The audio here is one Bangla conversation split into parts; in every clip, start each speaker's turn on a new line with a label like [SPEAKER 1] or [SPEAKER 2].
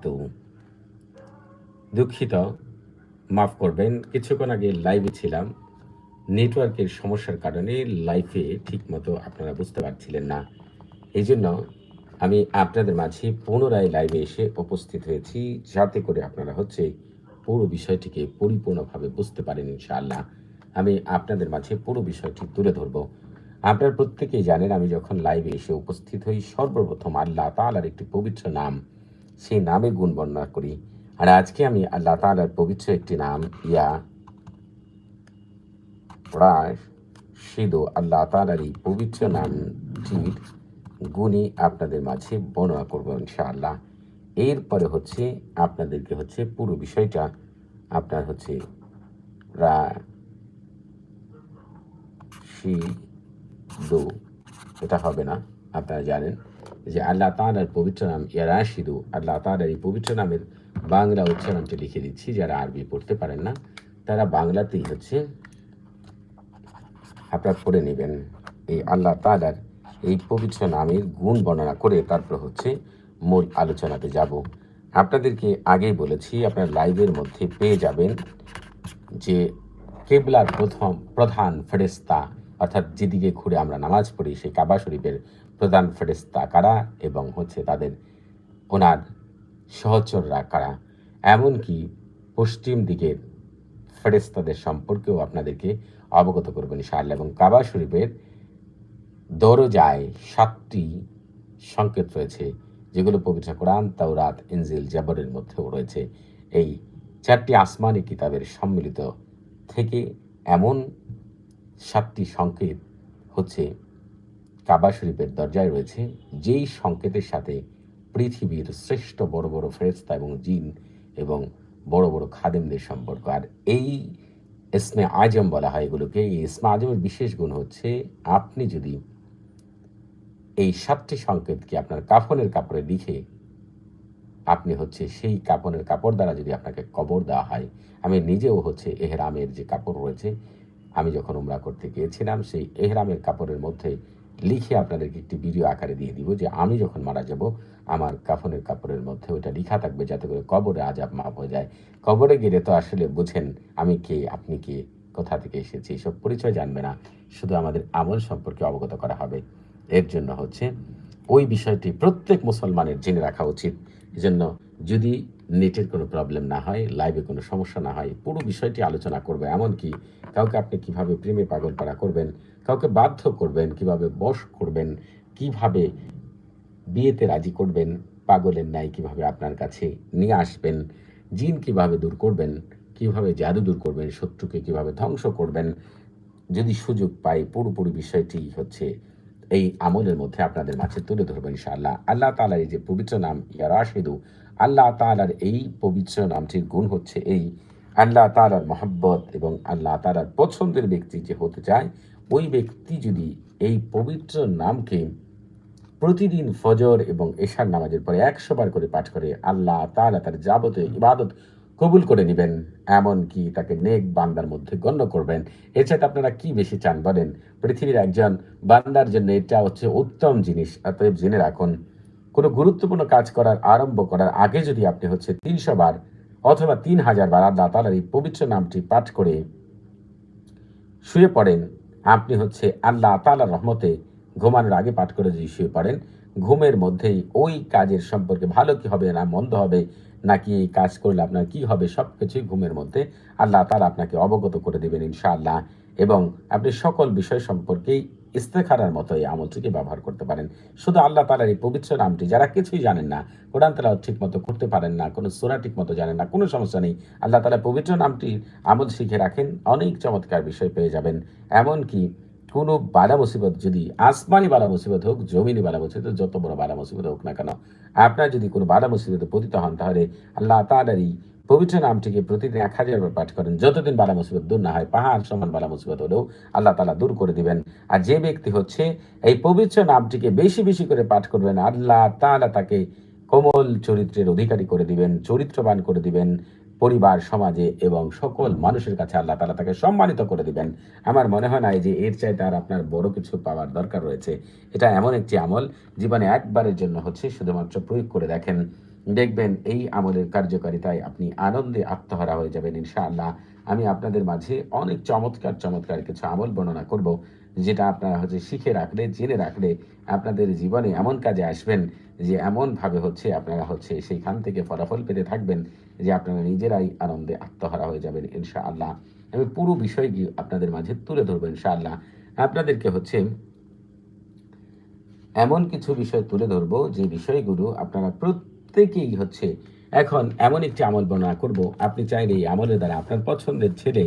[SPEAKER 1] বারাকাতু দুঃখিত, মাফ করবেন, কিছুক্ষণ আগে লাইভে ছিলাম। নেটওয়ার্কের সমস্যার কারণে লাইভে ঠিকমতো আপনারা বুঝতে পারছিলেন না। এই জন্য আমি আপনাদের মাঝে পুনরায় লাইভে এসে উপস্থিত হয়েছি যাতে করে আপনারা হচ্ছে পুরো বিষয়টিকে পরিপূর্ণভাবে বুঝতে পারেন ইনশাআল্লাহ। আমি আপনাদের মাঝে পুরো বিষয়টি তুলে ধরব। আপনারা প্রত্যেকেই জানেন, আমি যখন লাইভে এসে উপস্থিত হই, সর্বপ্রথম আল্লাহ তালার একটি পবিত্র নাম সেই নামে গুণ বর্ণনা করি। আর আজকে আমি আল্লাহ তাআলার পবিত্র একটি নাম, ইয়া প্রায় সিধু আল্লাহ তাআলার এই পবিত্র নামটির গুণই আপনাদের মাঝে বর্ণনা করব ইনশাআল্লাহ। এরপরে হচ্ছে আপনাদেরকে হচ্ছে পুরো বিষয়টা আপনার হচ্ছে রা শি দু এটা হবে না, আপনারা জানেন। যে আল্লাহ তাআলার পবিত্র নাম ইয়া রাশিদু, আল্লাহ তাআলার এই পবিত্র নামের বাংলা উচ্চারণটি লিখে দিচ্ছি, যারা আরবি পড়তে পারেন না, তারা বাংলাতেই হচ্ছে আপনারা পড়ে নেবেন। এই আল্লাহ তাআলার এই পবিত্র নামের গুণ বর্ণনা করে তারপর হচ্ছে মূল আলোচনাতে যাব। আপনাদেরকে আগেই বলেছি, আপনার লাইভের মধ্যে পেয়ে যাবেন যে কেবলার প্রথম, প্রধান ফেরেস্তা অর্থাৎ যেদিকে ঘুরে আমরা নামাজ পড়ি, সেই কাবা শরীফের প্রধান ফেরেস্তা কারা এবং হচ্ছে তাদের ওনার সহচররা কারা? এমনকি পশ্চিম দিকের ফেরেস্তাদের সম্পর্কেও আপনাদেরকে অবগত করবেন ইনশাআল্লাহ। এবং কাবা শরীফের দরজায় সাতটি সংকেত রয়েছে, যেগুলো পবিত্র কোরআন, তাওরাত, ইনজিল, জাবরের মধ্যেও রয়েছে। এই চারটি আসমানি কিতাবের সম্মিলিত থেকে এমন সাতটি সংকেত হচ্ছে কাবা শরীফের দরজায় রয়েছে যেই সংকেতের সাথে পৃথিবীর শ্রেষ্ঠ বড় বড় ফেরেস্তা এবং জিন এবং বড় বড় খাদেমদের সম্পর্ক। আর এই ইসমে আজম বলা হয় এগুলোকে। এই ইসমে আজমের বিশেষ গুণ হচ্ছে আপনি যদি এই সাতটি সংকেতকে আপনার কাফনের কাপড়ে লিখে আপনি হচ্ছে সেই কাপনের কাপড় দ্বারা যদি আপনাকে কবর দেওয়া হয়, আমি নিজেও হচ্ছে এহরামের যে কাপড় রয়েছে, আমি যখন উমরা করতে গিয়েছিলাম, সেই এহরামের কাপড়ের মধ্যে লিখে আপনাদেরকে একটি ভিডিও আকারে দিয়ে দিব যে আমি যখন মারা যাব, আমার কাফনের কাপড়ের মধ্যে ওইটা লিখা থাকবে যাতে করে কবরে আজাব মাপ হয়ে যায়। কবরে গেলে তো আসলে বুঝেন আমি কে, আপনি কে, কোথা থেকে এসেছি, এসব পরিচয় জানবে না। শুধু আমাদের আমল সম্পর্কে অবগত করা হবে। এর জন্য হচ্ছে, ওই বিষয়টি প্রত্যেক মুসলমানের জেনে রাখা উচিত। এজন্য যদি নেটের কোনো প্রবলেম না হয় লাইভে কোনো সমস্যা না হয়, পুরো বিষয়টি আলোচনা করবে। এমনকি কাউকে আপনি কীভাবে প্রেমে পাগল পাড়া করবেন, কাউকে বাধ্য করবেন, কীভাবে বশ করবেন, কীভাবে বিয়েতে রাজি করবেন, পাগলের ন্যায় কীভাবে আপনার কাছে নিয়ে আসবেন, জিন কীভাবে দূর করবেন, কীভাবে জাদু দূর করবেন, শত্রুকে কীভাবে ধ্বংস করবেন, যদি সুযোগ পাই পুরোপুরি বিষয়টি হচ্ছে এই আমলের মধ্যে আপনাদের মাঝে তুলে ধরবেন ইনশাআল্লাহ। আল্লাহ তালার এই যে পবিত্র নাম, ইয়া রাশিদু আল্লাহ তালার এই পবিত্র নামটির গুণ হচ্ছে এই, আল্লাহ তালার মহব্বত এবং আল্লাহ তালার পছন্দের ব্যক্তি যে হতে চায়, ওই ব্যক্তি যদি এই পবিত্র নামকে প্রতিদিন ফজর এবং এশার নামাজের পরে একশো বার করে পাঠ করে আল্লাহ তালা তার যাবতীয় ইবাদত কবুল করে নেবেন, এমনকি তাকে নেক বান্দার মধ্যে গণ্য করবেন। এছাড়া আপনারা কি বেশি চান বলেন? পৃথিবীর একজন বান্দার জন্য এটা হচ্ছে উত্তম জিনিস, অতএব জেনে রাখুন কোনো গুরুত্বপূর্ণ কাজ করার আরম্ভ করার আগে যদি আপনি হচ্ছে তিনশো বার অথবা তিন হাজার বার আল্লাহ তালার এই পবিত্র নামটি পাঠ করে শুয়ে পড়েন, আপনি হচ্ছে আল্লাহ তালার রহমতে ঘুমানোর আগে পাঠ করে যদি শুয়ে পড়েন, ঘুমের মধ্যেই ওই কাজের সম্পর্কে ভালো কি হবে না, মন্দ হবে, নাকি এই কাজ করলে আপনার কি হবে সব কিছুই ঘুমের মধ্যে আল্লাহ তালা আপনাকে অবগত করে দেবেন ইনশাআল্লাহ। এবং আপনি সকল বিষয় সম্পর্কেই ইস্তেখারার মতো এই আমলটিকে ব্যবহার করতে পারেন। শুধু আল্লাহ তালার এই পবিত্র নামটি যারা কিছুই জানেন না, কোরআন তালা ঠিক মতো করতে পারেন না, কোনো সুরা ঠিক মতো জানেন না, কোনো সমস্যা নেই। আল্লাহ তালা পবিত্র নামটি আমল শিখে রাখেন, অনেক চমৎকার বিষয় পেয়ে যাবেন। এমনকি কোনো বালা মুসিবত যদি, আসমানি বালা মুসিবত হোক, জমিনি বালা মুসিবত যত বড় বালা মুসিবত হোক না কেন, আপনার যদি কোনো বালা মুসিবতে পতিত হন, তাহলে আল্লাহ তালারই পবিত্র নামটিকে প্রতিদিন এক হাজার বার পাঠ করেন। যতদিন বালা মুসিবত দূর না হয়, পাহাড় সমান বালা মুসিবত হলেও আল্লাহ তালা দূর করে দিবেন। আর যে ব্যক্তি হচ্ছে এই পবিত্র নামটিকে বেশি বেশি করে পাঠ করবেন, আল্লাহ তালা তাকে কোমল চরিত্রের অধিকারী করে দিবেন, চরিত্রবান করে দিবেন পরিবার, সমাজে এবং সকল মানুষের কাছে আল্লাহ তালা তাকে সম্মানিত করে দিবেন। আমার মনে হয় না যে এর চাইতে আর আপনার বড় কিছু পাওয়ার দরকার রয়েছে। এটা এমন একটি আমল, জীবনে একবারের জন্য হচ্ছে শুধুমাত্র প্রয়োগ করে দেখেন। দেখবেন এই আমলের কার্যকারিতায় আপনি আনন্দে আত্মহারা হয়ে যাবেন, ইনশাআল্লাহ। আমি আপনাদের মাঝে অনেক চমৎকার চমৎকার কিছু আমল বর্ণনা করব, যেটা আপনারা হচ্ছে শিখে রাখলে, জেনে রাখলে আপনাদের জীবনে এমন কাজে আসবেন যে এমনভাবে হচ্ছে আপনারা হচ্ছে সেইখান থেকে ফলাফল পেতে থাকবেন যে আপনারা নিজেরাই আনন্দে আত্মহারা হয়ে যাবেন, ইনশাআল্লাহ। আমি পুরো বিষয়টি আপনাদের মাঝে তুলে ধরবো, ইনশাআল্লাহ। আপনাদেরকে হচ্ছে এমন কিছু বিষয় তুলে ধরবো যে বিষয়গুলো আপনারা প্রত্যেকেই হচ্ছে, এখন এমন একটি আমল বর্ণনা করব, আপনি চাইলে এই আমলের দ্বারা আপনার পছন্দের ছেলে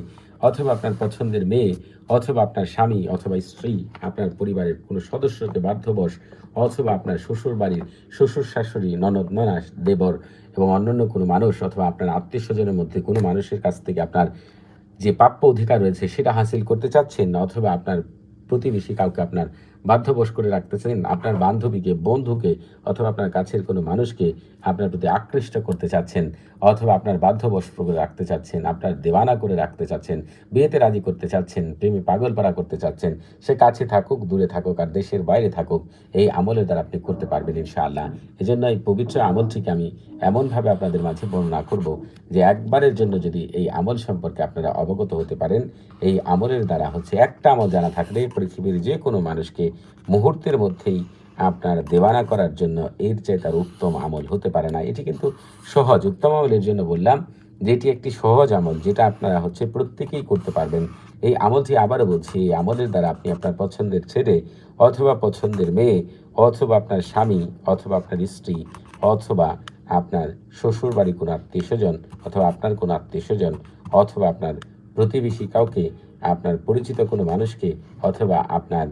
[SPEAKER 1] অথবা আপনার পছন্দের মেয়ে অথবা আপনার স্বামী অথবা স্ত্রী, আপনার পরিবারের কোনো সদস্যকে বাধ্যবশ অথবা আপনার শ্বশুর বাড়ির শ্বশুর শাশুড়ি ননদ, ননাস, দেবর এবং অন্যান্য কোনো মানুষ অথবা আপনার আত্মীয় স্বজনের মধ্যে কোনো মানুষের কাছ থেকে আপনার যে প্রাপ্য অধিকার রয়েছে সেটা হাসিল করতে চাচ্ছেন অথবা আপনার প্রতিবেশী কাউকে আপনার বাধ্যবশ করে রাখতেছেন আপনার বান্ধবীকে, বন্ধুকে অথবা আপনার কাছের কোনো মানুষকে আপনার প্রতি আকৃষ্ট করতে চাচ্ছেন অথবা আপনার বাধ্যবশ করে রাখতে চাচ্ছেন, আপনার দেওয়ানা করে রাখতে চাচ্ছেন, বিয়েতে রাজি করতে চাচ্ছেন, প্রেমে পাগলপাড়া করতে চাচ্ছেন, সে কাছে থাকুক, দূরে থাকুক আর দেশের বাইরে থাকুক, এই আমলের দ্বারা আপনি করতে পারবেন ইনশাআল্লাহ। এই জন্য এই পবিত্র আমলটিকে আমি এমনভাবে আপনাদের মাঝে বর্ণনা করব যে একবারের জন্য যদি এই আমল সম্পর্কে আপনারা অবগত হতে পারেন, এই আমলের দ্বারা হচ্ছে একটা আমল জানা থাকলে পৃথিবীর যে কোনো মানুষকে মুহূর্তের মধ্যেই আপনার দেওয়ানা করার জন্য এর চেয়ে তার উত্তম আমল হতে পারে না। এটি কিন্তু সহজ, উত্তম আমলের জন্য বললাম যে এটি একটি সহজ আমল যেটা আপনারা হচ্ছে প্রত্যেকেই করতে পারবেন। এই আমলটি আবারও বলছি, এই আমলের দ্বারা আপনি আপনার পছন্দের ছেলে অথবা পছন্দের মেয়ে অথবা আপনার স্বামী অথবা আপনার স্ত্রী অথবা আপনার শ্বশুর বাড়ি কোনো আত্মীয় স্বজন অথবা আপনার কোনো আত্মীয় স্বজন অথবা আপনার প্রতিবেশী কাউকে, আপনার পরিচিত কোনো মানুষকে অথবা আপনার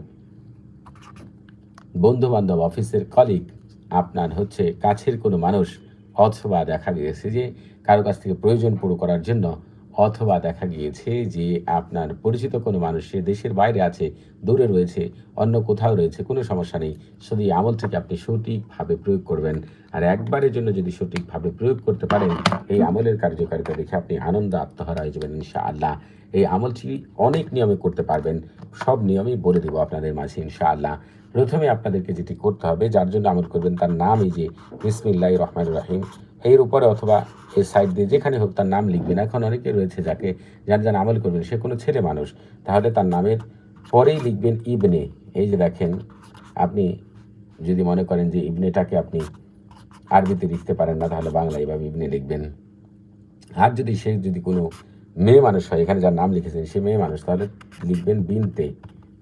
[SPEAKER 1] বন্ধু বান্ধব অফিসের কলিগ আপনার হচ্ছে কাছের কোনো মানুষ অথবা দেখা গিয়েছে যে কারও কাছ থেকে প্রয়োজন পুরো করার জন্য অথবা দেখা গিয়েছে যে আপনার পরিচিত কোনো মানুষ সে দেশের বাইরে আছে, দূরে রয়েছে, অন্য কোথাও রয়েছে, কোনো সমস্যা নেই। শুধু এই আমল থেকে আপনি সঠিকভাবে প্রয়োগ করবেন। আর একবারের জন্য যদি সঠিকভাবে প্রয়োগ করতে পারেন, এই আমলের কার্যকারিতা দেখে আপনি আনন্দ আত্মহারা হয়ে যাবেন ইনশাআল্লাহ। এই আমলটি অনেক নিয়মে করতে পারবেন। সব নিয়মই বলে দেবো আপনাদের মাঝে ইনশাআল্লাহ। প্রথমে আপনাদেরকে যেটি করতে হবে, যার জন্য আমল করবেন তার নাম এই যে বিসমিল্লাহ রহমান রাহিম। এর উপরে অথবা এই সাইড দিয়ে যেখানে হোক তার নাম লিখবেন। এখন অনেকে রয়েছে যাকে, যার যার আমল করবেন, সে কোনো ছেলে মানুষ, তাহলে তার নামের পরেই লিখবেন ইবনে। এই যে দেখেন, আপনি যদি মনে করেন যে ইবনেটাকে আপনি আরবিতে লিখতে পারেন না, তাহলে বাংলা এভাবে ইবনে লিখবেন। আর যদি সে, যদি কোনো মেয়ে মানুষ হয়, এখানে যার নাম লিখেছেন, সে মেয়ে মানুষ, তাহলে লিখবেন বিনতে।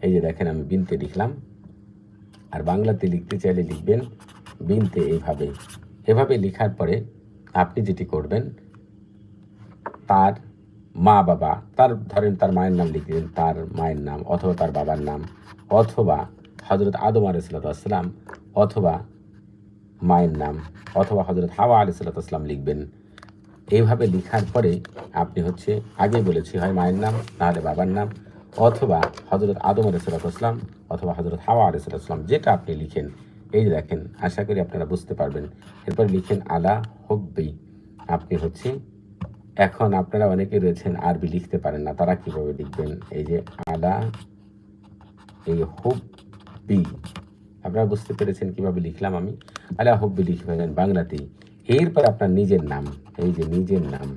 [SPEAKER 1] এই যে দেখেন, আমি বিনতে লিখলাম। আর বাংলাতে লিখতে চাইলে লিখবেন বিনতে এইভাবে এভাবে লেখার পরে আপনি যেটি করবেন, তার মা বাবা, তার ধরেন তার মায়ের নাম লিখে লিখলেন তার মায়ের নাম অথবা তার বাবার নাম, অথবা হজরত আদম আলাইসাল্লাম অথবা মায়ের নাম, অথবা হজরত হাওয়া আলাইসাল্লাম লিখবেন। এইভাবে লেখার পরে আপনি হচ্ছে, আগে বলেছি হয় মায়ের নাম, নাহলে বাবার নাম অথবা হজরত আদম আলাইসাল্লাম অথবা হজরত হাওয়া আলাইসাল্লাম যেটা আপনি লিখেন, এই যে দেখেন, আশা করি আপনারা বুঝতে পারবেন। এরপর লিখেন, আলা হব্বি, আপনি হচ্ছে, এখন আপনারা অনেকে রয়েছেন আরবি লিখতে পারেন না, তারা কীভাবে লিখবেন? এই যে আলা, এই হব্বি, আপনারা বুঝতে পেরেছেন কীভাবে লিখলাম আমি? আলা হব্বি লিখবেন বাংলাতেই এরপর আপনার নিজের নাম, এই যে নিজের নাম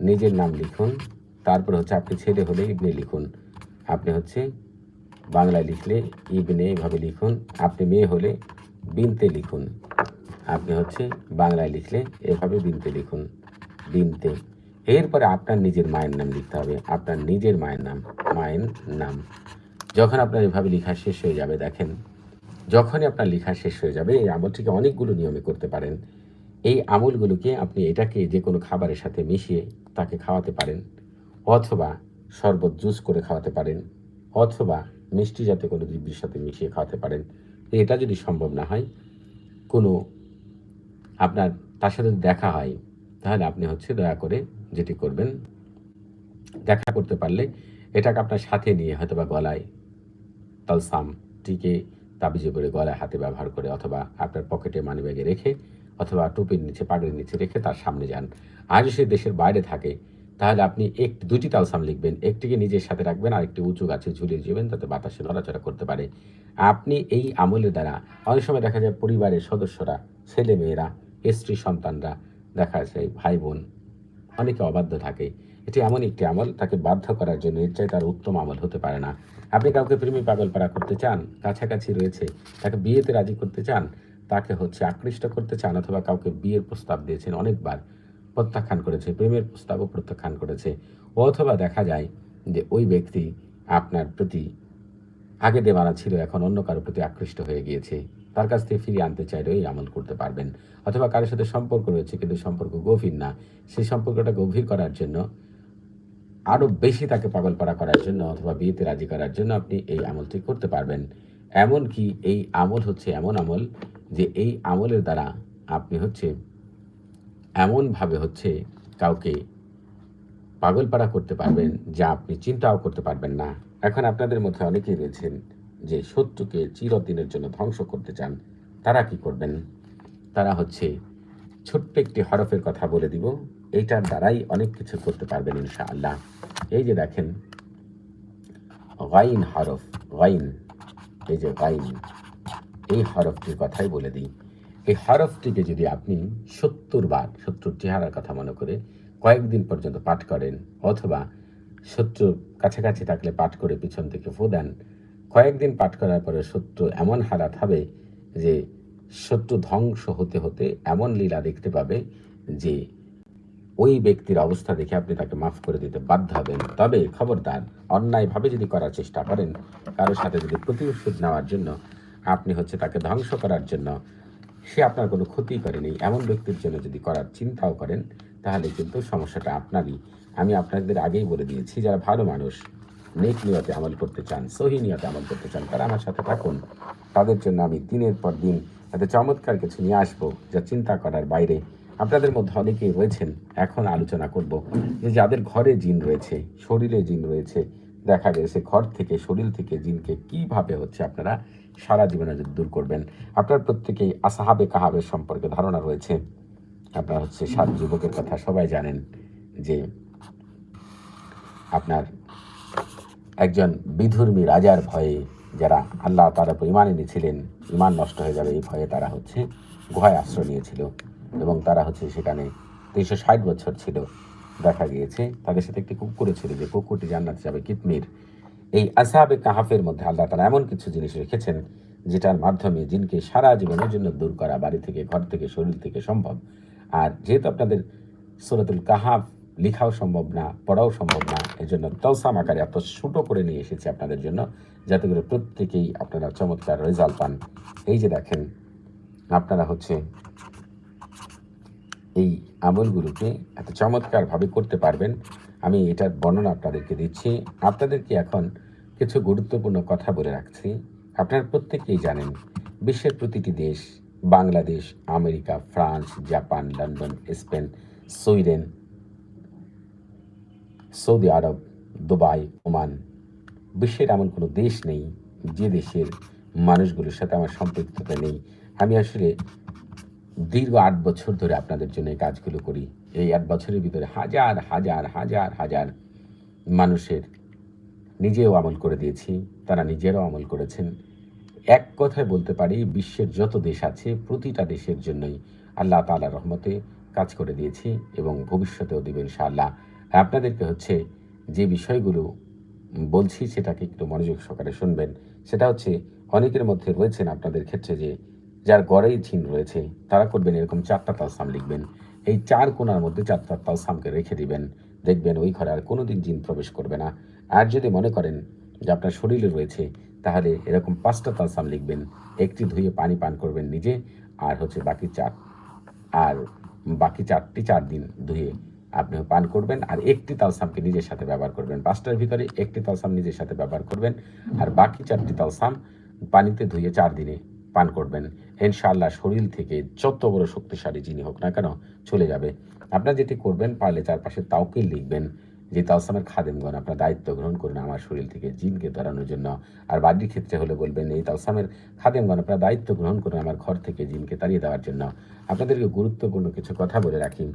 [SPEAKER 1] নিজের নাম লিখুন, তারপর হচ্ছে আপনি ছেলে হলে ইবনে লিখুন। আপনি হচ্ছে বাংলায় লিখলে ইবনে এভাবে লিখুন, আপনি মেয়ে হলে বিনতে লিখুন। আপনি হচ্ছে বাংলায় লিখলে এভাবে বিনতে লিখুন। বিনতে। এরপরে আপনার নিজের মায়ের নাম লিখতে হবে। আপনার নিজের মায়ের নাম মায়ের নাম। যখন আপনার এভাবে লেখা শেষ হয়ে যাবে, দেখেন, যখনই আপনার লেখা শেষ হয়ে যাবে, এই আমলটিকে অনেকগুলো নিয়মে করতে পারেন। এই আমলগুলোকে আপনি এটাকে যে কোনো খাবারের সাথে মিশিয়ে তাকে খাওয়াতে পারেন। অথবা শরবত জুস করে খাওয়াতে পারেন, অথবা মিষ্টি জাতীয় কোনো দ্রব্যের সাথে মিশিয়ে খাওয়াতে পারেন। এটা যদি সম্ভব না হয়, কোনো আপনার, তার সাথে দেখা হয়, তাহলে আপনি হচ্ছে দয়া করে যেটি করবেন, দেখা করতে পারলে এটাকে আপনার সাথে নিয়ে হয়তো বা গলায় তালসাম টিকে তাবিজে করে গলায় হাতে ব্যবহার করে, অথবা আপনার পকেটে মানি ব্যাগে রেখে, অথবা টুপির নিচে, পাগড়ির নিচে রেখে তার সামনে যান। আর সে দেশের বাইরে থাকে তাহলে আপনি এক দুটি তালসাম লিখবেন। একটিকে নিজের সাথে রাখবেন আর একটি উঁচু গাছে ঝুলিয়ে যাবেন যাতে বাতাসে নড়াচড়া করতে পারে। আপনি এই আমলের দ্বারা অনেক সময় দেখা যায় পরিবারের সদস্যরা ছেলে মেয়েরা স্ত্রী সন্তানরা, দেখা যায় ভাই বোন, অনেকে অবাধ্য থাকে। এটি এমন একটি আমল, তাকে বাধ্য করার জন্য এর চাই তার উত্তম আমল হতে পারে না। আপনি কাউকে প্রেমী পাগল পাড়া করতে চান, কাছাকাছি রয়েছে, তাকে বিয়েতে রাজি করতে চান, তাকে হচ্ছে আকৃষ্ট করতে চান, অথবা কাউকে বিয়ের প্রস্তাব দিয়েছেন অনেকবার প্রত্যাখ্যান করেছে, প্রেমের প্রস্তাবও প্রত্যাখ্যান করেছে। অথবা দেখা যায় যে ওই ব্যক্তি আপনার প্রতি আগে দেওয়ানা ছিল, এখন অন্য কারোর প্রতি আকৃষ্ট হয়ে গিয়েছে। তার কাছ থেকে ফিরিয়ে আনতে চাইলেও এই আমল করতে পারবেন। অথবা কারোর সাথে সম্পর্ক রয়েছে কিন্তু সম্পর্ক গভীর না, সেই সম্পর্কটা গভীর করার জন্য আরও বেশি তাকে পাগলপাড়া করার জন্য অথবা বিয়েতে রাজি করার জন্য আপনি এই আমলটি করতে পারবেন। এমন কি এই আমল হচ্ছে এমন আমল যে এই আমলের দ্বারা আপনি হচ্ছে এমনভাবে হচ্ছে কাউকে পাগলপাড়া করতে পারবেন যা আপনি চিন্তাও করতে পারবেন না। এখন আপনাদের মধ্যে অনেকেই রয়েছেন যে শত্রুকে চিরদিনের জন্য ধ্বংস করতে চান। তারা কি করবেন? তারা হচ্ছে ছোট্ট একটি হরফের কথা বলে দিব। এইটার দ্বারাই অনেক কিছু করতে পারবেন ইনশাআল্লাহ। এই যে দেখেন, গাইন হরফ, গাইন, এই যে গাইন, এই হরফটির কথাই বলে দিই। এই হরফটিকে যদি আপনি সত্তর বার শত্রুর চেহারার কথা মনে করে কয়েকদিন পর্যন্ত পাঠ করেন অথবা শত্রুর কাছাকাছি থাকলে পাঠ করে পিছন থেকে ফু দেন, কয়েকদিন পাঠ করার পরে শত্রু এমন হালাত হবে যে শত্রু ধ্বংস হতে হতে এমন লীলা দেখতে পাবে যে ওই ব্যক্তির অবস্থা দেখে আপনি তাকে মাফ করে দিতে বাধ্য হবেন। তবে খবরদার, অন্যায়ভাবে যদি করার চেষ্টা করেন কারোর সাথে যদি প্রতিশোধ নেওয়ার জন্য আপনি হচ্ছে তাকে ধ্বংস করার জন্য সে আপনার কোনো ক্ষতি করেনি। এমন ব্যক্তির জন্য যদি করার চিন্তাও করেন, তাহলে কিন্তু সমস্যাটা আপনারই। আমি আপনাদের আগেই বলে দিয়েছি, যারা ভালো মানুষ, নেক নিয়তে আমল করতে চান, সহি নিয়তে আমল করতে চান, তারা আমার সাথে থাকুন। তাদের জন্য আমি দিনের পর দিন এত চমৎকার কিছু নিয়ে আসব, যা চিন্তা করার বাইরে আপনাদের মধ্যে অনেকেই রয়েছেন। এখন আলোচনা করব যে যাদের ঘরে জিন রয়েছে, শরীরে জিন রয়েছে দেখা গেছে ঘর থেকে, শরীর থেকে, জিনকে কীভাবে হচ্ছে আপনারা সারা জীবনে দূর করবেন। আপনার প্রত্যেকেই আসাহাবে কাহাবের সম্পর্কে ধারণা রয়েছে। আপনার হচ্ছে সাত যুবকের কথা সবাই জানেন যে আপনার একজন বিধর্মী রাজার ভয়ে যারা আল্লাহ তার উপর ইমান এনেছিলেন ইমান নষ্ট হয়ে যাবে এই ভয়ে তারা হচ্ছে গুহায় আশ্রয় নিয়েছিল এবং তারা হচ্ছে সেখানে তিনশো ষাট বছর ছিল। দেখা গিয়েছে। তাদের সাথে একটি কুকুরও ছিল যে কুকুরটি জান্নাতে যাবে কিতমির এই আসাবে কাহাফের মধ্যে আল্লাহ তারা এমন কিছু জিনিস রেখেছেন, যেটার মাধ্যমে জিনকে সারা জীবনের জন্য দূর করা, বাড়ি থেকে, ঘর থেকে, শরীর থেকে সম্ভব। আর যেহেতু আপনাদের সুরাতুল কাহাফ লেখাও সম্ভব না, পড়াও সম্ভব না এই জন্য তলসাম আকারে এত ছোটো করে নিয়ে এসেছি আপনাদের জন্য, যাতে করে প্রত্যেকেই আপনারা চমৎকার রেজাল্ট পান। এই যে দেখেন, আপনারা হচ্ছে এই আমলগুলোকে এত চমৎকারভাবে করতে পারবেন। আমি এটার বর্ণনা আপনাদেরকে দিচ্ছি। আপনাদেরকে এখন কিছু গুরুত্বপূর্ণ কথা বলে রাখছি। আপনারা প্রত্যেকেই জানেন, বিশ্বের প্রতিটি দেশ, Bangladesh, America, France, Japan, London, Spain, Sweden, Saudi Arab, Dubai, Oman, বিশ্বের এমন কোনো দেশ নেই যে দেশের মানুষগুলোর সাথে আমার সম্পৃক্ততা নেই। আমি আসলে দীর্ঘ আট বছর ধরে আপনাদের জন্য এই কাজগুলো করি। এই আট বছরের ভিতরে হাজার হাজার হাজার হাজার মানুষের নিজেও আমল করে দিয়েছি, তারা নিজেরাও আমল করেছেন। এক কথায় বলতে পারি, বিশ্বের যত দেশ আছে, প্রতিটা দেশের জন্যই আল্লাহ তাআলার রহমতে কাজ করে দিয়েছি এবং ভবিষ্যতেও দেবেন ইনশাআল্লাহ। আপনাদেরকে হচ্ছে যে বিষয়গুলো বলছি, সেটাকে একটু মনোযোগ সহকারে শুনবেন। সেটা হচ্ছে, অনেকের মধ্যে রয়েছেন আপনাদের ক্ষেত্রে যে যার গড়েই জিন রয়েছে, তারা করবেন এরকম চারটা তালসাম লিখবেন। এই চার কোণার মধ্যে চারটা তালসামকে রেখে দিবেন। দেখবেন ওই ঘরে আর কোনো দিন জিন প্রবেশ করবে না। আর যদি মনে করেন যে আপনার শরীরে রয়েছে, তাহলে এরকম পাঁচটা তালসাম লিখবেন। একটি ধুয়ে পানি পান করবেন নিজে, আর হচ্ছে বাকি চার, আর বাকি চারটি চার দিন ধুয়ে আপনি পান করবেন। আর একটি তালসামকে নিজের সাথে ব্যবহার করবেন। পাঁচটার ভিতরে একটি তালসাম নিজের সাথে ব্যবহার করবেন। আর বাকি চারটি তালসাম পানিতে ধুয়ে চার দিনে পান করবেন। ইনশাআল্লাহ শরীর থেকে যত বড় শক্তিশালী যিনি হোক না কেন চলে যাবে। আপনার যেটি করবেন, পারলে চারপাশে তাওকিল লিখবেন যে তালসামের খাদেমগণ, আপনার দায়িত্ব গ্রহণ করুন আমার শরীর থেকে জিনকে ধরানোর জন্য। আর বাড়ির ক্ষেত্রে হলে বলবেন, এই তালসামের খাদেমগণ, আপনার দায়িত্ব গ্রহণ করুন আমার ঘর থেকে জিনকে তাড়িয়ে দেওয়ার জন্য। আপনাদেরকে গুরুত্বপূর্ণ কিছু কথা বলে রাখি।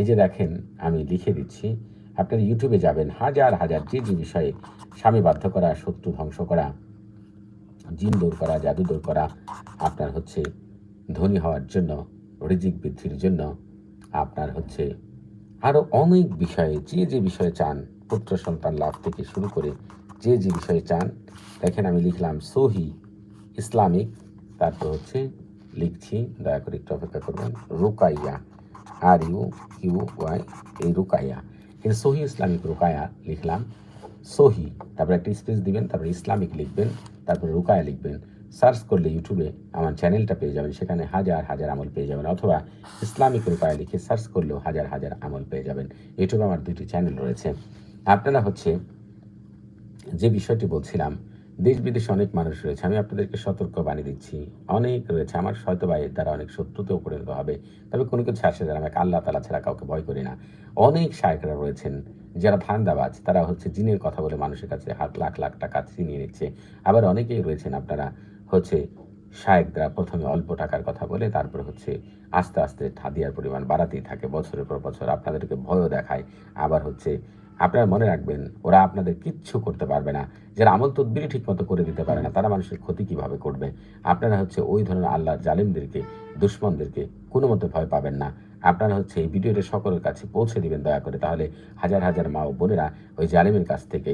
[SPEAKER 1] এই যে দেখেন, আমি লিখে দিচ্ছি, আপনারা ইউটিউবে যাবেন, হাজার হাজার যে যে বিষয়ে স্বামী বাধ্য করা, শত্রু ধ্বংস করা জিন দূর করা, জাদু দূর করা আপনার হচ্ছে ধনী হওয়ার জন্য, রিজিক বৃদ্ধির জন্য আপনার হচ্ছে আরও অনেক বিষয়ে যে যে বিষয়ে চান, পুত্র সন্তান লাভ থেকে শুরু করে যে যে বিষয়ে চান। দেখেন আমি লিখলাম সহি ইসলামিক, তারপর হচ্ছে লিখছি, দয়া করে একটু অপেক্ষা করবেন, Rukaiya, R U U Y, এই রুকাইয়া। এই সহি ইসলামিক রুকায়া লিখলাম সহি, তারপরে একটা স্পেস দিবেন, তারপরে ইসলামিক লিখবেন। তারপরে রুকায়া লিখবেন। সার্চ করলে ইউটিউবে আমার চ্যানেলটা পেয়ে যাবেন। সেখানে হাজার হাজার আমল পেয়ে যাবেন অথবা ইসলামিক রূপায় লিখে সার্চ করলেও হাজার হাজার আমল পেয়ে যাবেন। ইউটিউবে আমার দুটি চ্যানেল রয়েছে। আপনারা হচ্ছে যে বিষয়টি বলছিলাম দেশ বিদেশে অনেক মানুষ রয়েছে। আমি আপনাদেরকে সতর্ক বানিয়ে দিচ্ছি। অনেক রয়েছে। আমার হয়তো বা এর দ্বারা অনেক শত্রুতেও পরিণত হবে। তবে কোনো কিছু আসে যারা আমাকে আল্লাহ তালা ছাড়া কাউকে ভয় করি না। অনেক শায়করা রয়েছেন যারা ধান্দাবাজ। তারা হচ্ছে জিনের কথা বলে মানুষের কাছে হাত লাখ লাখ টাকা ছিনিয়ে নিচ্ছে। আবার অনেকেই রয়েছেন আপনারা হচ্ছে শায়েকরা প্রথমে অল্প টাকার কথা বলে, তারপর হচ্ছে আস্তে আস্তে হাদিয়ার পরিমাণ বাড়াতেই থাকে বছরের পর বছর। আপনাদেরকে ভয়ও দেখায়। আবার হচ্ছে আপনারা মনে রাখবেন, ওরা আপনাদের কিচ্ছু করতে পারবে না। যারা আমল তদবিরই ঠিক মতো করে দিতে পারে না, তারা মানুষের ক্ষতি কীভাবে করবে? আপনারা হচ্ছে ওই ধরনের আল্লাহ জালিমদেরকে, দুশ্মনদেরকে কোনো মতে ভয় পাবেন না। আপনারা হচ্ছে এই ভিডিওটা সকলের কাছে পৌঁছে দিবেন দয়া করে, তাহলে হাজার হাজার মা ও বোনেরা ওই জালিমের কাছ থেকে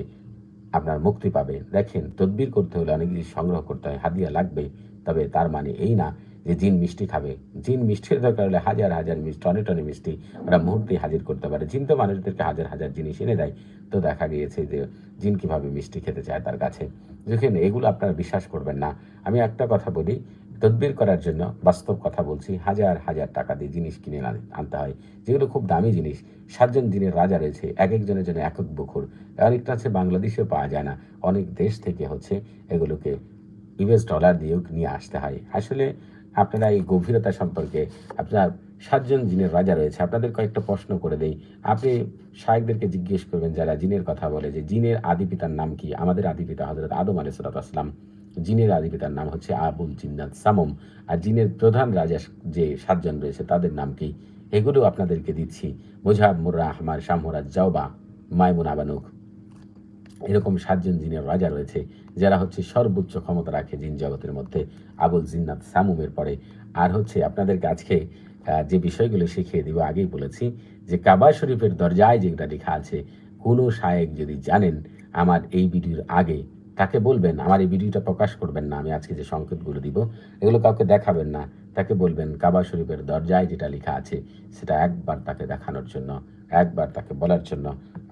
[SPEAKER 1] আপনার মুক্তি পাবে। দেখেন, তদবির করতে হলে অনেক কিছু সংগ্রহ করতে হয়, হাদিয়া লাগবে, তবে তার মানে এই না যে জিন মিষ্টি খাবে। জিন মিষ্টির দরকার হলে হাজার হাজার মিষ্টি, টনে টনে মিষ্টি ওরা মুহূর্তে হাজির করতে পারে। জিন তো মানুষদেরকে হাজার হাজার জিনিস এনে দেয়। তো দেখা গিয়েছে যে জিন কীভাবে মিষ্টি খেতে চায় তার কাছে। যেখানে এগুলো আপনারা বিশ্বাস করবেন না। আমি একটা কথা বলি, তদবির করার জন্য বাস্তব কথা বলছি, হাজার হাজার টাকা দিয়ে জিনিস কিনে আনতে হয়। যেগুলো খুব দামি জিনিস, সাতজন জিনের রাজা রয়েছে এক একজনের জন্য এক এক বখুর। আরেকটা আছে বাংলাদেশেও পাওয়া যায় না। অনেক দেশ থেকে হচ্ছে এগুলোকে ইউএস ডলার দিয়েও নিয়ে আসতে হয়। আসলে আপনারা এই গভীরতা সম্পর্কে আপনার সাতজন জিনের রাজা রয়েছে, আপনাদের কয়েকটা প্রশ্ন করে দেই। আপনি শায়েকদেরকে জিজ্ঞেস করবেন যারা জিনের কথা বলে যে জিনের আদি পিতার নাম কি? আমাদের আদি পিতা হজরত আদম আলী আসলাম জিনের আদি পিতার নাম হচ্ছে আবুল জিন্নাত সামম। আর জিনের প্রধান রাজা যে সাতজন রয়েছে, তাদের নাম কি? এগুলো আপনাদেরকে দিচ্ছি। মুজাব মুর্রা আহমার শামহরাজ জাওবা মায়মুন আবানুক এরকম সাতজন জিনের রাজা রয়েছে, যারা হচ্ছে সর্বোচ্চ ক্ষমতা রাখে জিন জগতের মধ্যে। আবুল জিন্নাত সামুমের পরে। আর হচ্ছে আপনাদের আজকে যে বিষয়গুলো শিখিয়ে দিব, আগেই বলেছি যে কাবা শরীফের দরজায় যেটা লেখা আছে, কোনো শায়েক যদি জানেন, আমার এই ভিডিওর আগে তাকে বলবেন? আমার এই ভিডিওটা প্রকাশ করবেন না, আমি আজকে যে সংকেতগুলো দিব, এগুলো কাউকে দেখাবেন না, তাকে বলবেন কাবা শরীফের দরজায় যেটা লেখা আছে, সেটা একবার তাকে দেখানোর জন্য, একবার তাকে বলার জন্য।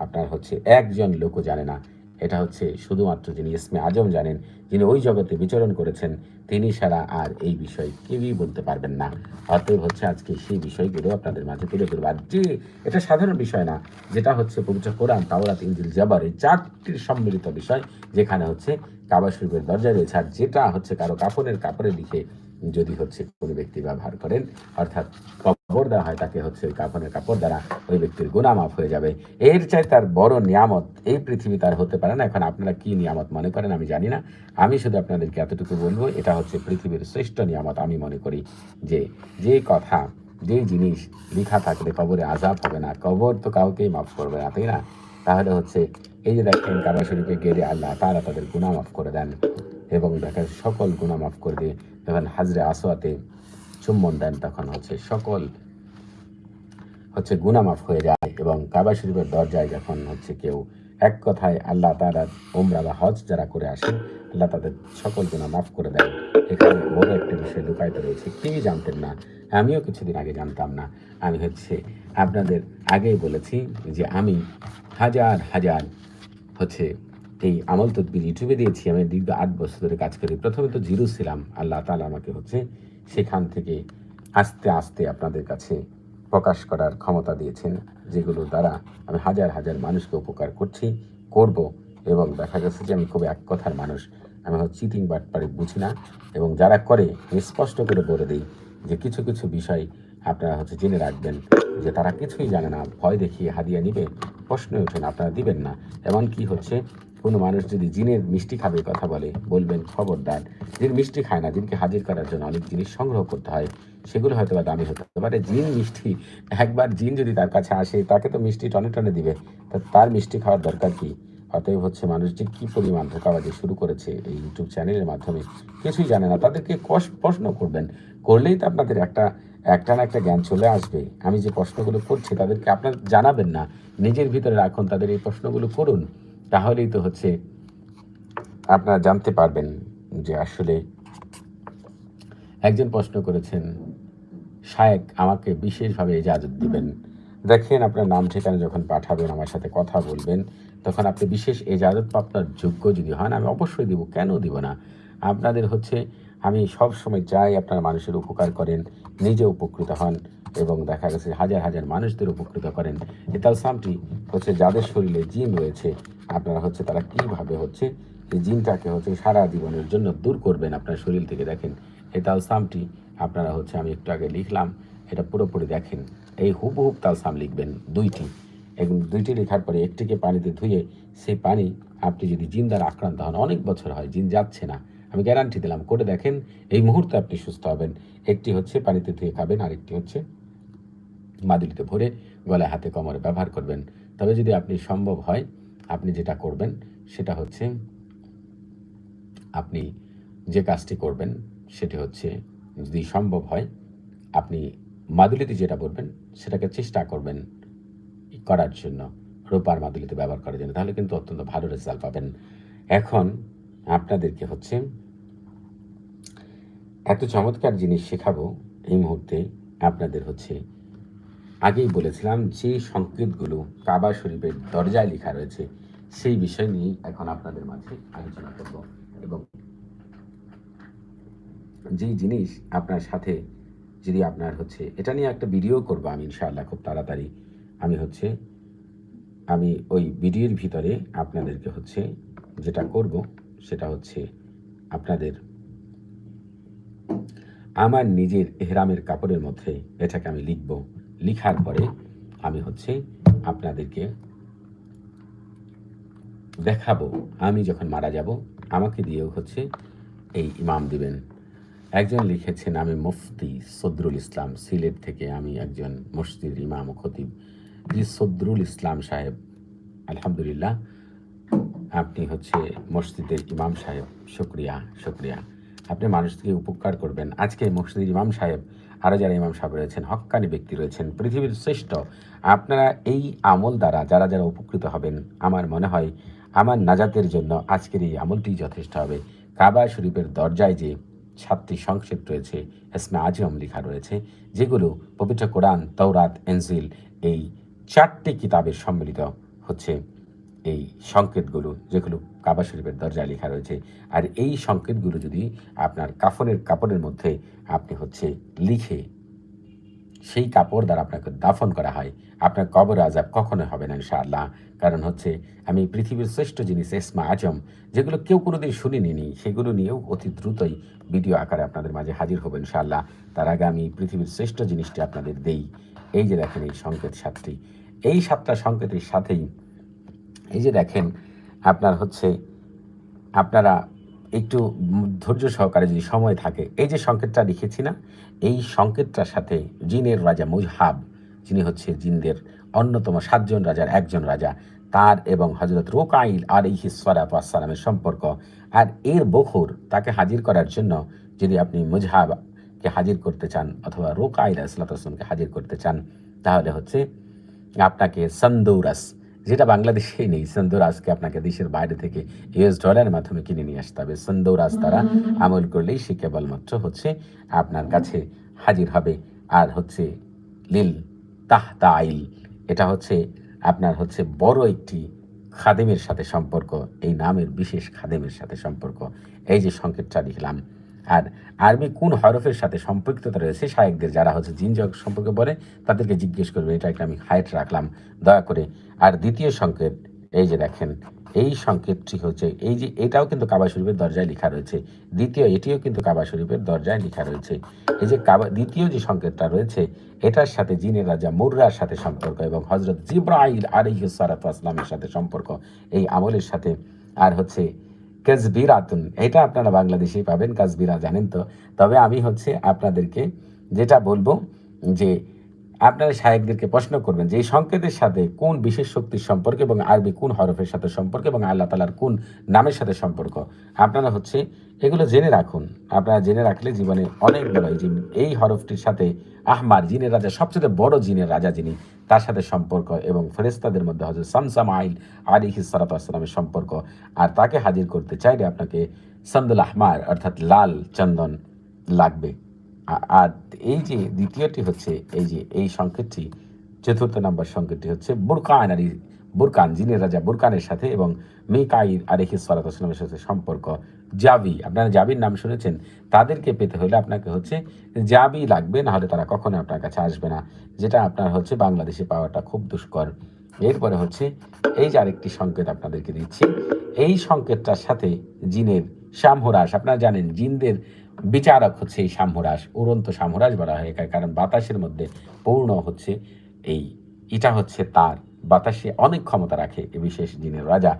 [SPEAKER 1] আপনার হচ্ছে একজন লোকও জানে না এটা হচ্ছে শুধুমাত্র যিনি ইসমে আজম জানেন, যিনি ওই জগতে বিচরণ করেছেন, তিনি ছাড়া আর এই বিষয় কেউই বলতে পারবেন না। অতএব হচ্ছে আজকে সেই বিষয়গুলো আপনাদের মাঝে তুলে ধরবো। আর যে, এটা সাধারণ বিষয় না, যেটা হচ্ছে পবিত্র কোরআন, তাওরাত ইঞ্জিল জাবার এই চারটির সম্মিলিত বিষয়, যেখানে হচ্ছে কাবা শরীফের দরজা রয়েছে, আর যেটা হচ্ছে কারও কাপড়ের কাপড়ে লিখে যদি হচ্ছে কোনো ব্যক্তি ব্যবহার করেন, অর্থাৎ কবর দেওয়া হয় তাকে হচ্ছে ওই কাপড়ের কাপড় দ্বারা ওই ব্যক্তির গুণা মাফ হয়ে যাবে। এর চাই তার বড় নিয়ামত এই পৃথিবী তার হতে পারে না। এখন আপনারা কি নিয়ামত মনে করেন আমি জানি না। আমি শুধু আপনাদেরকে এতটুকু বলব, এটা হচ্ছে পৃথিবীর শ্রেষ্ঠ নিয়ামত আমি মনে করি যে যে কথা, যে জিনিস লেখা থাকলে কবরে আজাব হবে না। কবর তো কাউকেই মাফ করবে না, তাই না? তাহলে হচ্ছে এই যে দেখেন কাবা শরীফে গেলে আল্লাহ তারা তাদের গুণা মাফ করে দেন। এবং দেখেন সকল গুণা মাফ করে দিয়ে যখন হাজরে আসোয়াতে চুম্বন দেন তখন হচ্ছে সকল হচ্ছে গুণা মাফ হয়ে যায় এবং কাবা শরীফের দরজায় যখন হচ্ছে কেউ এক কথায় আল্লাহ তারা ওমরা বা হজ যারা করে আসেন আল্লাহ তাদের সকল গুণা মাফ করে দেন। এখানে বড় একটা বিষয় লুকায়িত রয়েছে। কেউই জানতেন না? আমিও কিছুদিন আগে জানতাম না। আমি হচ্ছে আপনাদের আগেই বলেছি যে আমি হাজার হাজার হচ্ছে এই আমল তদবির ইউটিউবে দিয়েছি, আমি দীর্ঘ আট বছর ধরে কাজ করি। প্রথমে তো জিরো ছিলাম, আল্লাহ তালা আমাকে হচ্ছে সেখান থেকে আস্তে আস্তে আপনাদের কাছে প্রকাশ করার ক্ষমতা দিয়েছেন, যেগুলো দ্বারা আমি হাজার হাজার মানুষকে উপকার করছি, করব এবং দেখা গেছে যে আমি খুব এক কথার মানুষ, আমি হচ্ছে চিটিং বাটপারি বুঝি না। এবং যারা করে স্পষ্ট করে বলে দিই যে কিছু কিছু বিষয় আপনারা হচ্ছে জেনে রাখবেন যে তারা কিছুই জানে না, ভয় দেখিয়ে হাদিয়া নিবে, প্রশ্নই ওঠে না, আপনারা দিবেন না। এমন কি হচ্ছে কোনো মানুষ যদি জিনের মিষ্টি খাবে কথা বলে, বলবেন, খবরদার। জিন মিষ্টি খায় না, জিনকে হাজির করার জন্য অনেক জিনিস সংগ্রহ করতে হয়। সেগুলো হয়তো বা দামি হতে পারে। জিন মিষ্টি, একবার জিন যদি তার কাছে আসে, তাকে তো মিষ্টি টনে টনে দিবে। তা তার মিষ্টি খাওয়ার দরকার কি? অতএব হচ্ছে মানুষ যে কী পরিমাণ ধোকাবাজি শুরু করেছে এই ইউটিউব চ্যানেলের মাধ্যমে, কিছুই জানে না। তাদেরকে কষ প্রশ্ন করবেন। করলেই তো আপনাদের একটা একটা না একটা জ্ঞান চলে আসবে। আমি যে প্রশ্নগুলো করছি, তাদেরকে আপনার জানাবেন না। নিজের ভিতরে রাখুন, তাদের এই প্রশ্নগুলো করুন। তাহলেই তো হচ্ছে আপনারা জানতে পারবেন যে আসলে একজন প্রশ্ন করেছেন, শায়েক, আমাকে বিশেষভাবে ইজাজত দিবেন। দেখেন আপনার নাম ঠিকানা যখন পাঠাবেন, আমার সাথে কথা বলবেন, তখন আপনি বিশেষ এজাজত আপনার যোগ্য যদি হন, আমি অবশ্যই দিব। কেন দিব না? আপনাদের হচ্ছে, আমি সব সময় চাই আপনারা মানুষের উপকার করেন, নিজে উপকৃত হন। এবং দেখা গেছে হাজার হাজার মানুষদের উপকৃত করেন। এই তালসামটি হচ্ছে যাদের শরীরে জিন রয়েছে, আপনারা হচ্ছে তারা কীভাবে হচ্ছে, এই জিনটাকে হচ্ছে সারা জীবনের জন্য দূর করবেন আপনার শরীর থেকে। দেখেন এই তালসামটি আপনারা হচ্ছে আমি একটু আগে লিখলাম, এটা পুরোপুরি দেখেন। এই হুবহুব তালসাম লিখবেন দুইটি। এবং দুইটি লেখার পরে একটিকে পানিতে ধুয়ে সেই পানি আপনি যদি জিন দ্বারা আক্রান্ত হন, অনেক বছর হয়, জিন যাচ্ছে না। আমি গ্যারান্টি দিলাম, করে দেখেন, এই মুহূর্তে আপনি সুস্থ হবেন। একটি হচ্ছে পানিতে ধুয়ে খাবেন, আরেকটি হচ্ছে মাদুলিতে ভরে গলায় হাতে কোমরে ব্যবহার করবেন। তবে যদি আপনি সম্ভব হয়, আপনি যেটা করবেন সেটা হচ্ছে আপনি যে কাজটি করবেন সেটি হচ্ছে যদি সম্ভব হয়, আপনি মাদুলিতে যেটা বলবেন সেটাকে চেষ্টা করবেন করার জন্য, রোপার মাদুলিতে ব্যবহার করার জন্য। তাহলে কিন্তু অত্যন্ত ভালো রেজাল্ট পাবেন। এখন আপনাদেরকে হচ্ছে এত চমৎকার জিনিস শেখাবো এই মুহূর্তে আপনাদের হচ্ছে আগেই বলেছিলাম যে সংকেতগুলো কাবা শরীফের দরজায় লেখা রয়েছে, সেই বিষয় নিয়ে এখন আপনাদের মাঝে আলোচনা করব এবং যেই জিনিস আপনার সাথে যদি আপনার হচ্ছে, এটা নিয়ে একটা ভিডিও করব আমি ইনশাআল্লাহ খুব তাড়াতাড়ি। আমি হচ্ছে, আমি ওই ভিডিওর ভিতরে আপনাদেরকে হচ্ছে যেটা করব, সেটা হচ্ছে আপনাদের আমার নিজের এহরামের কাপড়ের মধ্যে এটাকে আমি লিখব। লিখার পরে আমি হচ্ছে আপনাদেরকে দেখাবো। আমি যখন মারা যাব, আমাকে দিয়েও হচ্ছে এই ইমাম দিবেন। একজন লিখেছেন, আমি মুফতি সদরুল ইসলাম, সিলেট থেকে আমি একজন মসজিদের ইমাম খতিব। জি, সদরুল ইসলাম সাহেব, আলহামদুলিল্লাহ, আপনি হচ্ছে মসজিদের ইমাম সাহেব, শুক্রিয়া শুক্রিয়া। আপনি মানুষকে উপকার করবেন। আজকে মসজিদের ইমাম সাহেব আরও যারা ইমাম সাহেব রয়েছেন হক্কানি ব্যক্তি রয়েছেন, পৃথিবীর শ্রেষ্ঠ, আপনারা এই আমল দ্বারা যারা যারা উপকৃত হবেন, আমার মনে হয় আমার নাজাতের জন্য আজকের এই আমলটি যথেষ্ট হবে। কাবা শরীফের দরজায় যে সাতটি সংক্ষেপ রয়েছে এসমে আজম লেখা রয়েছে, যেগুলো পবিত্র কোরআন তৌরাত এনজিল, এই চারটি কিতাবের সম্মিলিত হচ্ছে। এই সংকেতগুলো, যেগুলো কাবা শরীফের দরজায় লেখা রয়েছে। আর এই সংকেতগুলো যদি আপনার কাফনের কাপড়ের মধ্যে আপনি হচ্ছে লিখে সেই কাপড় দ্বারা আপনাকে দাফন করা হয়, আপনার কবর আজাব কখনোই হবে না ইনশাআল্লাহ। কারণ হচ্ছে আমি পৃথিবীর শ্রেষ্ঠ জিনিস এসমা আজম, যেগুলো কেউ কোনোদিন শুনিনি নি, সেগুলো নিয়েও অতি দ্রুতই ভিডিও আকারে আপনাদের মাঝে হাজির হবেন ইনশাআল্লাহ। তার আগে আমি পৃথিবীর শ্রেষ্ঠ জিনিসটি আপনাদের দেই। এই যে দেখেন এই সংকেত সাতটি। এই সাতটা সংকেতের সাথেই এই যে দেখেন, আপনার হচ্ছে, আপনারা একটু ধৈর্য সহকারে যদি সময় থাকে, এই যে সংকেতটা লিখেছি না, এই সংকেতটার সাথে জিনের রাজা মুজহাব, যিনি হচ্ছে জিনদের অন্যতম সাতজন রাজার একজন রাজা, তার এবং হজরত রোকাইল আর এই হিসালামের সম্পর্ক, আর এর বখুর তাকে হাজির করার জন্য যদি আপনি মুজহাবকে হাজির করতে চান অথবা রোকাইল আসলাতামকে হাজির করতে চান, তাহলে হচ্ছে আপনাকে সন্দৌরাস যেটা বাংলাদেশেই নেই। সন্দৌরাজকে আপনাকে দেশের বাইরে থেকে ইউএস ডলারের মাধ্যমে কিনে নিয়ে আসতে হবে। সন্দৌরাজ তারা আমল করলেই সে কেবলমাত্র হচ্ছে আপনার কাছে হাজির হবে আর হচ্ছে লিল তাহতা আইল। এটা হচ্ছে আপনার হচ্ছে বড় একটি খাদেমের সাথে সম্পর্ক। এই নামের বিশেষ খাদেমের সাথে সম্পর্ক। এই যে সংকেতটা লিখলাম। আর আরবি কোন হরফের সাথে সম্পৃক্ততা রয়েছে শায়েকদের? যারা হচ্ছে জিন জগ সম্পর্কে বলে, তাদেরকে জিজ্ঞেস করবে এটা একটা আমি হাইট রাখলাম। দয়া করে আর দ্বিতীয় সংকেত, এই যে দেখেন, এই সংকেতটি হচ্ছে, এই যে এটাও কিন্তু কাবা শরীফের দরজায় লেখা রয়েছে। দ্বিতীয়, এটিও কিন্তু কাবা শরীফের দরজায় লেখা রয়েছে। এই যে কাবা, দ্বিতীয় যে সংকেতটা রয়েছে, এটার সাথে জিনের রাজা মুর্রার সাথে সম্পর্ক এবং হজরত জিব্রাইল আলিহাসালামের সাথে সম্পর্ক। এই আমলের সাথে আর হচ্ছে কাজবিরাতুন এটা আপনারা বাংলাদেশেই পাবেন কাজবিরা জানেন তো। তবে আমি হচ্ছে আপনাদেরকে যেটা বলব যে আপনারা সাহেবদেরকে প্রশ্ন করবেন যে এই সংকেতের সাথে কোন বিশেষ শক্তির সম্পর্ক এবং আরবি কোন হরফের সাথে সম্পর্ক এবং আল্লাহ তালার কোন নামের সাথে সম্পর্ক? আপনারা হচ্ছে এগুলো জেনে রাখুন। আপনারা জেনে রাখলে জীবনে অনেক বড় এই এই হরফটির সাথে আহমার জিনের রাজা, সবচেয়ে বড় জিনের রাজা যিনি, তার সাথে সম্পর্ক এবং ফেরেস্তাদের মধ্যে হজরত সামসাম আইল আলী হিসালাতামের সম্পর্ক। আর তাকে হাজির করতে চাইলে আপনাকে সন্দুল আহমার অর্থাৎ লাল চন্দন লাগবে। আর এই যে দ্বিতীয়টি হচ্ছে, এই যে, এই সংকেতটি, চতুর্থ নম্বর সংকেতটি হচ্ছে বুরকান আর বুরকান জিনের রাজা বুরকানের সাথে এবং মিকাইর আরেহি সালাতামের সাথে সম্পর্ক, জাবি। আপনারা জাবির নাম শুনেছেন? তাদেরকে পেতে হলে আপনাকে হচ্ছে জাবি লাগবে না হলে তারা কখনো আপনার কাছে আসবে না, যেটা আপনার হচ্ছে বাংলাদেশে পাওয়াটা খুব দুষ্কর। এরপরে হচ্ছে এই যে আরেকটি সংকেত আপনাদেরকে দিচ্ছি। এই সংকেতটার সাথে জিনের সামহরাস আপনারা জানেন, জিনদের বিচারক হচ্ছে এই সামহরাস উড়ন্ত সামহরাস বলা হয় কারণ বাতাসের মধ্যে পূর্ণ হচ্ছে এই, এটা হচ্ছে তার, বাতাসে অনেক ক্ষমতা রাখে এই বিশেষ জিনের রাজা।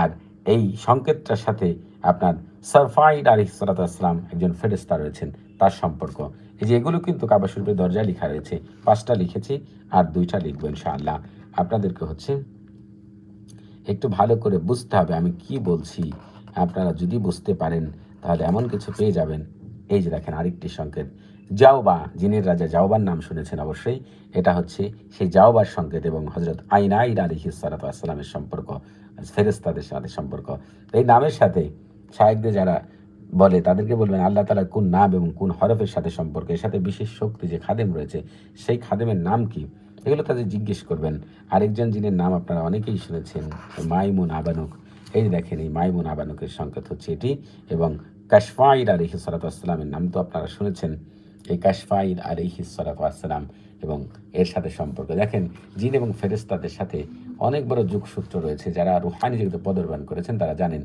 [SPEAKER 1] আর এই সংকেতটার সাথে আপনার সারফাইড আলী সালাতাম একজন ফেরেস্তা রয়েছেন, তার সম্পর্ক। এই যে এগুলো কিন্তু কাবা শরীফের দরজায় লেখা রয়েছে, পাঁচটা লিখেছি আর দুইটা লিখব ইনশাআল্লাহ। আপনাদেরকে হচ্ছে একটু ভালো করে বুঝতে হবে আমি কি বলছি। আপনারা যদি বুঝতে পারেন তাহলে এমন কিছু পেয়ে যাবেন এই যে দেখেন আরেকটি সংকেত জাওবা জিনের রাজা জাওবার নাম শুনেছেন অবশ্যই, এটা হচ্ছে সেই জাওবার সংকেত এবং হজরত আইনাইন আলী হিসালাতামের সম্পর্ক ফেরেস্তাদের সাথে সম্পর্ক। এই নামের সাথে শাহেকদের যারা বলে, তাদেরকে বলবেন আল্লাহ তালার কোন নাম এবং কোন হরফের সাথে সম্পর্ক, এর সাথে বিশেষ শক্তি যে খাদেম রয়েছে, সেই খাদেমের নাম কি? এগুলো তাদের জিজ্ঞেস করবেন। আরেকজন যিনি নাম আপনারা অনেকেই শুনেছেন, মাইমুন আবানুক। এই দেখেন এই মাইমুন আবানুকের সংকেত হচ্ছে এটি এবং কাশফাইর আলহি সালাতামের নাম তো আপনারা শুনেছেন। এই কাশফাইর আলহি সালাতাম এবং এর সাথে সম্পর্ক। দেখেন, জিন এবং ফেরেস্তাদের সাথে অনেক বড় যুগসূত্র রয়েছে। যারা রুহানি যুগে পদর্বান করেছেন, তারা জানেন